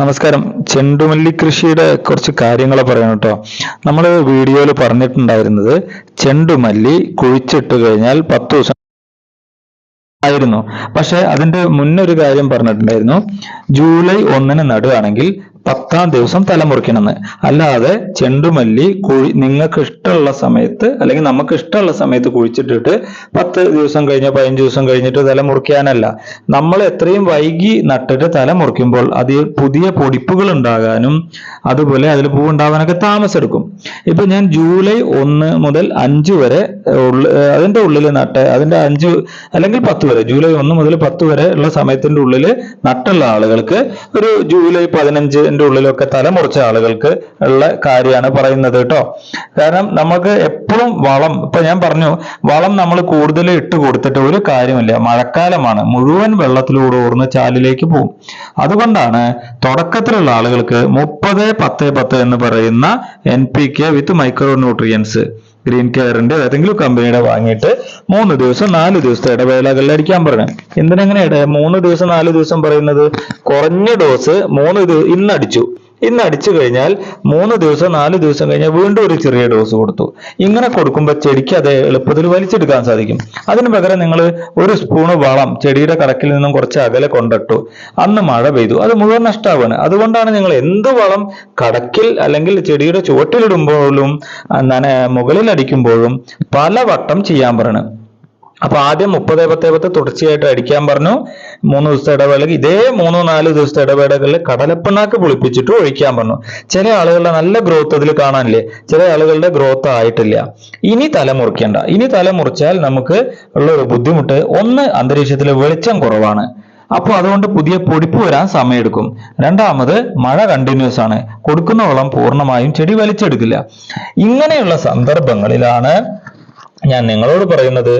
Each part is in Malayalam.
നമസ്കാരം. ചെണ്ടുമല്ലി കൃഷിയുടെ കുറച്ച് കാര്യങ്ങൾ പറയണം കേട്ടോ. നമ്മൾ വീഡിയോയിൽ പറഞ്ഞിട്ടുണ്ടായിരുന്നത് ചെണ്ടുമല്ലി കുഴിച്ചിട്ട് കഴിഞ്ഞാൽ പത്ത് ദിവസം ആയിരുന്നു. പക്ഷെ അതിന്റെ മുന്നൊരു കാര്യം പറഞ്ഞിട്ടുണ്ടായിരുന്നു. ജൂലൈ ഒന്നിന് നടുകയാണെങ്കിൽ പത്താം ദിവസം തലമുറിക്കണമെന്ന്. അല്ലാതെ ചെണ്ടുമല്ലി കുഴി നിങ്ങൾക്ക് ഇഷ്ടമുള്ള സമയത്ത് അല്ലെങ്കിൽ നമുക്ക് ഇഷ്ടമുള്ള സമയത്ത് കുഴിച്ചിട്ടിട്ട് പത്ത് ദിവസം കഴിഞ്ഞ പതിനഞ്ച് ദിവസം കഴിഞ്ഞിട്ട് തല മുറിക്കാനല്ല നമ്മൾ എത്രയും വൈകി നട്ടിട്ട് തല മുറിക്കുമ്പോൾ അതിൽ പുതിയ പൊടിപ്പുകൾ ഉണ്ടാകാനും അതുപോലെ അതിൽ പൂ ഉണ്ടാവാനൊക്കെ താമസെടുക്കും ഇപ്പൊ ഞാൻ ജൂലൈ ഒന്ന് മുതൽ അഞ്ച് വരെ അതിന്റെ ഉള്ളിൽ നട്ട് അതിന്റെ അഞ്ച് അല്ലെങ്കിൽ പത്ത് വരെ ജൂലൈ ഒന്ന് മുതൽ പത്ത് വരെ ഉള്ള സമയത്തിന്റെ ഉള്ളിൽ നട്ടുള്ള ആളുകൾക്ക് ഒരു ജൂലൈ പതിനഞ്ചിന്റെ ഉള്ളിലൊക്കെ തലമുറിച്ച ആളുകൾക്ക് ഉള്ള കാര്യമാണ് പറയുന്നത് കേട്ടോ. കാരണം നമുക്ക് എപ്പോഴും വളം ഇപ്പൊ ഞാൻ പറഞ്ഞു വളം നമ്മൾ കൂടുതൽ ഇട്ട് കൊടുത്തിട്ട് ഒരു കാര്യമില്ല. മഴക്കാലമാണ്. മുഴുവൻ വെള്ളത്തിലൂടെ ഓർന്ന് ചാലിലേക്ക് പോകും അതുകൊണ്ടാണ് തുടക്കത്തിലുള്ള ആളുകൾക്ക് മുപ്പത് പത്ത് പത്ത് എന്ന് പറയുന്ന N P K with micro nutrients green കെയറിന്റെ ഏതെങ്കിലും കമ്പനിയുടെ വാങ്ങിയിട്ട് മൂന്ന് ദിവസം നാല് ദിവസത്തെ ഇടവേളകളിൽ അടിക്കാൻ പറഞ്ഞു എന്തിനങ്ങനെ മൂന്ന് ദിവസം നാല് ദിവസം പറയുന്നത്? കുറഞ്ഞ ഡോസ് മൂന്ന് ഇന്ന് അടിച്ചു. ഇന്ന് അടിച്ചു കഴിഞ്ഞാൽ മൂന്ന് ദിവസം നാല് ദിവസം കഴിഞ്ഞാൽ വീണ്ടും ഒരു ചെറിയ ഡോസ് കൊടുത്തു. ഇങ്ങനെ കൊടുക്കുമ്പോൾ ചെടിക്ക് അത് എളുപ്പത്തിൽ വലിച്ചെടുക്കാൻ സാധിക്കും. അതിന് പകരം നിങ്ങൾ ഒരു സ്പൂണ് വളം ചെടിയുടെ കടക്കിൽ നിന്നും കുറച്ച് അകലെ കൊണ്ടിട്ടു. അന്ന് മഴ പെയ്തു. അത് മുഴുവൻ നഷ്ടമാണ് അതുകൊണ്ടാണ് നിങ്ങൾ എന്ത് വളം കടക്കിൽ അല്ലെങ്കിൽ ചെടിയുടെ ചുവട്ടിലിടുമ്പോഴും നന മുകളിൽ അടിക്കുമ്പോഴും പലവട്ടം ചെയ്യാൻ പറയണം അപ്പൊ ആദ്യം മുപ്പത് പത്ത് പത്ത് തുടർച്ചയായിട്ട് അടിക്കാൻ പറഞ്ഞു. മൂന്ന് ദിവസത്തെ ഇടവേള ഇതേ മൂന്നോ നാല് ദിവസത്തെ ഇടവേളകളിൽ കടലപ്പിണ്ണാക്ക് പുളിപ്പിച്ചിട്ട് ഒഴിക്കാൻ പറഞ്ഞു. ചില ആളുകളുടെ നല്ല ഗ്രോത്ത് അതിൽ കാണാനില്ലേ? ചില ആളുകളുടെ ഗ്രോത്ത് ആയിട്ടില്ല. ഇനി തല മുറിക്കണ്ട. ഇനി തല മുറിച്ചാൽ നമുക്ക് ഉള്ള ഒരു ബുദ്ധിമുട്ട്. ഒന്ന് അന്തരീക്ഷത്തിൽ വെളിച്ചം കുറവാണ്. അപ്പോൾ അതുകൊണ്ട് പുതിയ പൊടിപ്പ് വരാൻ സമയമെടുക്കും. രണ്ടാമത് മഴ കണ്ടിന്യൂസ് ആണ്. കൊടുക്കുന്ന വളം പൂർണമായും ചെടി വലിച്ചെടുക്കില്ല. ഇങ്ങനെയുള്ള സന്ദർഭങ്ങളിലാണ് ഞാൻ നിങ്ങളോട് പറയുന്നത്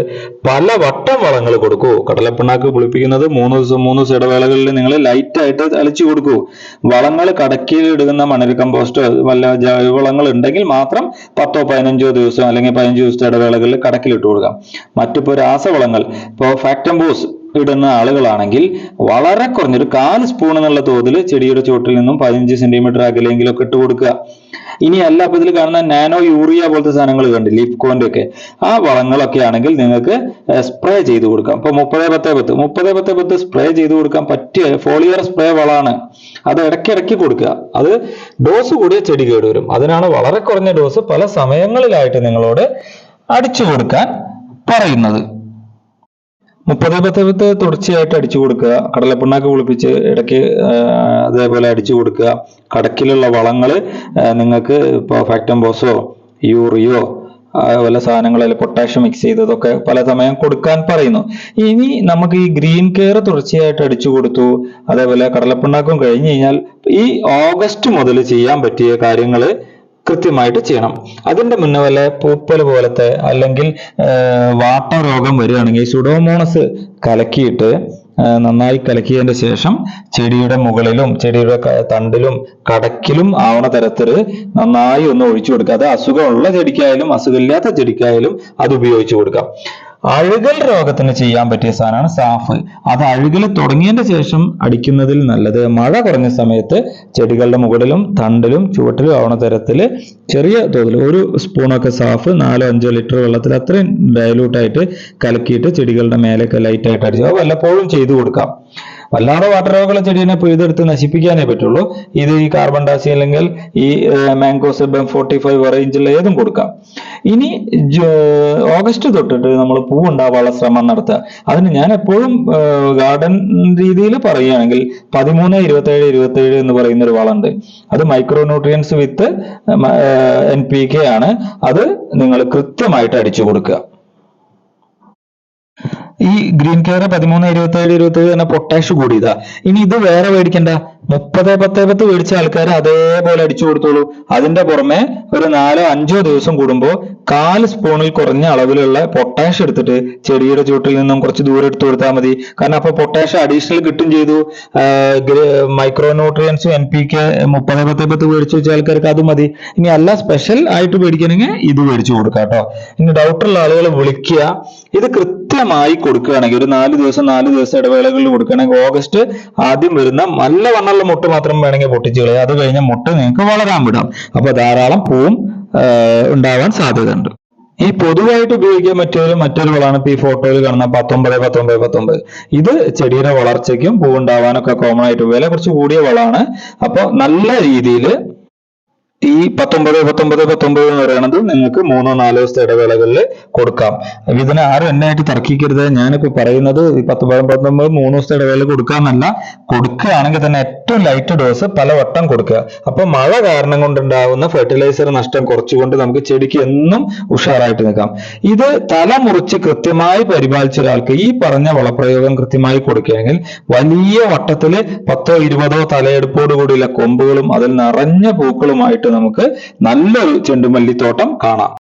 പല വട്ടം വളങ്ങൾ കൊടുക്കൂ. കടലപ്പിണ്ണാക്ക് കുളിപ്പിക്കുന്നത് മൂന്ന് ദിവസം മൂന്ന് ദിവസം ഇടവേളകളിൽ നിങ്ങൾ ലൈറ്റ് ആയിട്ട് അലച്ചു കൊടുക്കൂ. വളങ്ങൾ കടക്കിൽ ഇടുന്ന മണൽ കമ്പോസ്റ്റോ വല്ല ജൈവവളങ്ങൾ ഉണ്ടെങ്കിൽ മാത്രം പത്തോ പതിനഞ്ചോ ദിവസം അല്ലെങ്കിൽ പതിനഞ്ച് ദിവസത്തെ ഇടവേളകളിൽ കടക്കിൽ ഇട്ട് കൊടുക്കാം. മറ്റിപ്പോ രാസവളങ്ങൾ ഇപ്പോൾ ഫാക്ടംബോസ് ഇടുന്ന ആളുകളാണെങ്കിൽ വളരെ കുറഞ്ഞൊരു കാൽ സ്പൂൺ എന്നുള്ള തോതിൽ ചെടിയുടെ ചുവട്ടിൽ നിന്നും പതിനഞ്ച് സെന്റിമീറ്റർ അകലെങ്കിലും ഒക്കെ ഇട്ട് കൊടുക്കുക. ഇനി അല്ല അപ്പൊ ഇതിൽ കാണുന്ന നാനോ യൂറിയ പോലത്തെ സാധനങ്ങൾ കണ്ടില്ലേ ലിപ്കോന്റെ ഒക്കെ. ആ വളങ്ങളൊക്കെ ആണെങ്കിൽ നിങ്ങൾക്ക് സ്പ്രേ ചെയ്ത് കൊടുക്കാം. ഇപ്പൊ മുപ്പത് പത്ത് പത്ത്. മുപ്പത് പത്ത് പത്ത് സ്പ്രേ ചെയ്ത് കൊടുക്കാൻ പറ്റിയ ഫോളിയർ സ്പ്രേ വളമാണ് അത് ഇടയ്ക്കിടയ്ക്ക് കൊടുക്കുക. അത് ഡോസ് കൂടിയ ചെടി കേടുവരും അതിനാണ് വളരെ കുറഞ്ഞ ഡോസ് പല സമയങ്ങളിലായിട്ട് നിങ്ങളോട് അടിച്ചു കൊടുക്കാൻ പറയുന്നത്. മുപ്പത് പത്ത് പത്ത് തുടർച്ചയായിട്ട് അടിച്ചു കൊടുക്കുക. കടലപ്പിണ്ണാക്ക് കുളിപ്പിച്ച് ഇടയ്ക്ക് അതേപോലെ അടിച്ചു കൊടുക്കുക. കടക്കിലുള്ള വളങ്ങൾ നിങ്ങൾക്ക് ഇപ്പോൾ ഫാക്ടംബോസോ യൂറിയോ അതുപോലെ സാധനങ്ങളിൽ പൊട്ടാഷ്യം മിക്സ് ചെയ്തതൊക്കെ പല സമയം കൊടുക്കാൻ പറയുന്നു. ഇനി നമുക്ക് ഈ ഗ്രീൻ കെയർ തുടർച്ചയായിട്ട് അടിച്ചു കൊടുത്തു. അതേപോലെ കടലപ്പിണ്ണാക്കും കഴിഞ്ഞു കഴിഞ്ഞാൽ ഈ ഓഗസ്റ്റ് മുതൽ ചെയ്യാൻ പറ്റിയ കാര്യങ്ങൾ കൃത്യമായിട്ട് ചെയ്യണം. അതിന്റെ മുന്നേ വല്ല പൂപ്പൽ പോലത്തെ അല്ലെങ്കിൽ വാട്ട രോഗം വരികയാണെങ്കിൽ സുഡോമോണസ് കലക്കിയിട്ട് നന്നായി കലക്കിയതിന്റെ ശേഷം ചെടിയുടെ മുകളിലും ചെടിയുടെ തണ്ടിലും കടക്കിലും ആവണ തരത്തിൽ നന്നായി ഒന്ന് ഒഴിച്ചു കൊടുക്കുക. അത് അസുഖമുള്ള ചെടിക്കായാലും അസുഖമില്ലാത്ത ചെടിക്കായാലും അത് ഉപയോഗിച്ചു കൊടുക്കാം. അഴുകൽ രോഗത്തിന് ചെയ്യാൻ പറ്റിയ സാധനമാണ് സാഫ്. അത് അഴുകൽ തുടങ്ങിയതിന്റെ ശേഷം അടിക്കുന്നതിൽ നല്ലത്. മഴ കുറഞ്ഞ സമയത്ത് ചെടികളുടെ മുകളിലും തണ്ടിലും ചുവട്ടിലും ആവണ തരത്തിൽ ചെറിയ തോതിൽ ഒരു സ്പൂണൊക്കെ സാഫ് നാലോ അഞ്ചോ ലിറ്റർ വെള്ളത്തിൽ അത്രയും ഡയലൂട്ടായിട്ട് കലക്കിയിട്ട് ചെടികളുടെ മേലൊക്കെ ലൈറ്റായിട്ട് അടിച്ചു വല്ലപ്പോഴും ചെയ്തു കൊടുക്കാം. വല്ലാതെ വാട്ടർ രോഗമുള്ള ചെടീനെ ഇപ്പോൾ ഇതെടുത്ത് നശിപ്പിക്കാനേ പറ്റുള്ളൂ. ഇത് ഈ കാർബൺ ഡാസി അല്ലെങ്കിൽ ഈ മാംഗോ സെബം ഫോർട്ടി ഫൈവ് റേഞ്ചുള്ള ഏതും കൊടുക്കാം. ഇനി ഓഗസ്റ്റ് തൊട്ടിട്ട് നമ്മൾ പൂ ഉണ്ടാവാനുള്ള ശ്രമം നടത്തുക. അതിന് ഞാൻ എപ്പോഴും ഗാർഡൻ രീതിയിൽ പറയുകയാണെങ്കിൽ പതിമൂന്ന് ഇരുപത്തേഴ് ഇരുപത്തേഴ് എന്ന് പറയുന്ന ഒരു വളമുണ്ട്. അത് micro nutrients with N P K ആണ്. അത് നിങ്ങൾ കൃത്യമായിട്ട് അടിച്ചു കൊടുക്കുക. ഈ ഗ്രീൻ കെയർ പതിമൂന്ന് ഇരുപത്തി ഏഴ് ഇരുപത്തി ഏഴ് എന്ന പൊട്ടാഷ് കൂടിയതാ. ഇനി ഇത് വേറെ മേടിക്കണ്ട. മുപ്പത് പത്ത് പത്ത് മേടിച്ച ആൾക്കാർ അതേപോലെ അടിച്ചു കൊടുത്തോളൂ. അതിന്റെ പുറമെ ഒരു നാലോ അഞ്ചോ ദിവസം കൂടുമ്പോൾ കാൽ സ്പൂണിൽ കുറഞ്ഞ അളവിലുള്ള പൊട്ടാഷ് എടുത്തിട്ട് ചെടിയുടെ ചുവട്ടിൽ നിന്നും കുറച്ച് ദൂരം എടുത്തു കൊടുത്താൽ മതി. കാരണം അപ്പൊ പൊട്ടാഷ് അഡീഷണൽ കിട്ടും ചെയ്തു. മൈക്രോ ന്യൂട്രിയൻസും എൻ പി കെ മുപ്പത് പത്ത് പത്ത് മേടിച്ചു വെച്ച ആൾക്കാർക്ക് അത് മതി. ഇനി അല്ല സ്പെഷ്യൽ ആയിട്ട് മേടിക്കണമെങ്കിൽ ഇത് മേടിച്ചു കൊടുക്കാം കേട്ടോ. ഇനി ഡൗട്ടുള്ള ആളുകൾ വിളിക്കുക. ഇത് കൃത്യം കൃത്യമായി കൊടുക്കുകയാണെങ്കിൽ ഒരു നാല് ദിവസം നാല് ദിവസം ഇടവേളകളിൽ കൊടുക്കുകയാണെങ്കിൽ ഓഗസ്റ്റ് ആദ്യം വരുന്ന നല്ല വണ്ണമുള്ള മുട്ട മാത്രം വേണമെങ്കിൽ പൊട്ടിച്ചു കളയുക. അത് കഴിഞ്ഞ മുട്ട നിങ്ങൾക്ക് വളരാൻ വിടാം. അപ്പൊ ധാരാളം പൂവും ഉണ്ടാവാൻ സാധ്യതയുണ്ട്. ഈ പൊതുവായിട്ട് ഉപയോഗിക്കാൻ പറ്റിയ മറ്റൊരു വളമാണ് ഈ ഫോട്ടോയിൽ കാണുന്ന പത്തൊമ്പത് പത്തൊമ്പത് പത്തൊമ്പത്. ഇത് ചെടിയുടെ വളർച്ചയ്ക്കും പൂവുണ്ടാവാനൊക്കെ കോമൺ ആയിട്ട്. വില കുറച്ച് കൂടിയ വളമാണ്. അപ്പൊ നല്ല രീതിയിൽ ഈ പത്തൊമ്പത് പത്തൊമ്പത് പത്തൊമ്പത് എന്ന് പറയുന്നത് നിങ്ങൾക്ക് മൂന്നോ നാലോ ദിവസത്തെ ഇടവേളകളിൽ കൊടുക്കാം. ഇതിനെ ആരും എന്നായിട്ട് തർക്കിക്കരുത്. ഞാനിപ്പോൾ പറയുന്നത് ഈ പത്തൊമ്പത് പത്തൊമ്പത് മൂന്ന് ദിവസത്തെ ഇടവേളയിൽ കൊടുക്കാന്നല്ല. കൊടുക്കുകയാണെങ്കിൽ തന്നെ ഏറ്റവും ലൈറ്റ് ഡോസ് പലവട്ടം കൊടുക്കുക. അപ്പൊ മഴ കാരണം കൊണ്ടുണ്ടാകുന്ന ഫെർട്ടിലൈസർ നഷ്ടം കുറച്ചുകൊണ്ട് നമുക്ക് ചെടിക്ക് എന്നും ഉഷാറായിട്ട് നിൽക്കാം. ഇത് തല മുറിച്ച് കൃത്യമായി പരിപാലിച്ച ഒരാൾക്ക് ഈ പറഞ്ഞ വളപ്രയോഗം കൃത്യമായി കൊടുക്കുകയാണെങ്കിൽ വലിയ വട്ടത്തിൽ പത്തോ ഇരുപതോ തലയെടുപ്പോടുകൂടിയുള്ള കൊമ്പുകളും അതിൽ നിറഞ്ഞ പൂക്കളുമായിട്ട് നമുക്ക് നല്ലൊരു ചെണ്ടുമല്ലിത്തോട്ടം കാണാം.